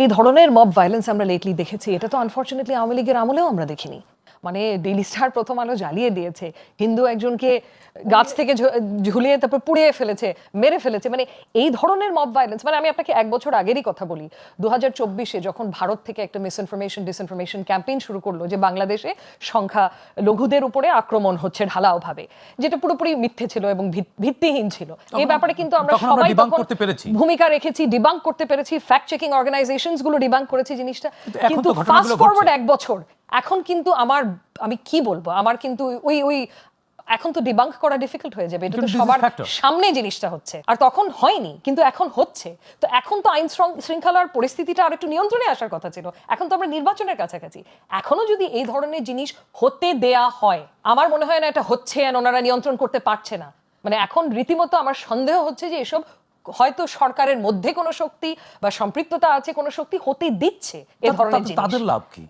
এই ধরনের mob violence আমরা লেটলি দেখেছি, এটা তো আনফর্চুনেটলি আওয়ামী লীগের আমলেও আমরা দেখিনি। মানে ডেইলি স্টার প্রথম আলো জ্বালিয়ে দিয়েছে। হিন্দু একজনকে গাছ থেকে ঝুলিয়ে তারপর পুড়িয়ে ফেলেছে মেরে ফেলেছে। মানে এই ধরনের মব ভায়োলেন্স মানে আমি আপনাকে এক বছর আগেরই কথা বলি। দু হাজার চব্বিশে যখন ভারত থেকে একটা মিস মিসইনফরমেশন ডিসইনফরমেশন ক্যাম্পেইন শুরু করল যে বাংলাদেশে সংখ্যা লঘুদের উপরে আক্রমণ হচ্ছে ঢালাওভাবে যেটা পুরোপুরি মিথ্যে ছিল এবং ভিত্তিহীন ছিল। এই ব্যাপারে কিন্তু আমরা সবাই। ভূমিকা রেখেছি ডিবাঙ্ক করতে পেরেছি ফ্যাক্ট চেকিং অর্গানাইজেশনসগুলো ডিবাঙ্ক করেছে জিনিসটা। কিন্তু ফাস্ট ফরওয়ার্ড এক বছর এখন কিন্তু আমার আমি কি বলব? আমার কিন্তু ওই ওই এখন তো ডিবাঙ্ক করা ডিফিকাল্ট হয়ে যাবে। এটা তো সবার সামনে জিনিসটা হচ্ছে। আর তখন হয়নি কিন্তু এখন হচ্ছে। তো এখন তো আইন শৃঙ্খলার পরিস্থিতিটা আর একটু নিয়ন্ত্রণে আসার কথা ছিল। এখন তো আমরা নির্বাচনের কাছাকাছি। এখনও যদি এই ধরনের জিনিস হতে দেয়া হয় আমার মনে হয় না এটা হচ্ছে আর ওনারা নিয়ন্ত্রণ করতে পারছে না। মানে এখন রীতিমতো আমার সন্দেহ হচ্ছে যে এসব হয়তো সরকারের মধ্যে কোনো শক্তি বা সম্পৃক্ততা আছে কোনো শক্তি হতে দিচ্ছে এ ধরনের জিনিস। তাদের লাভ কি?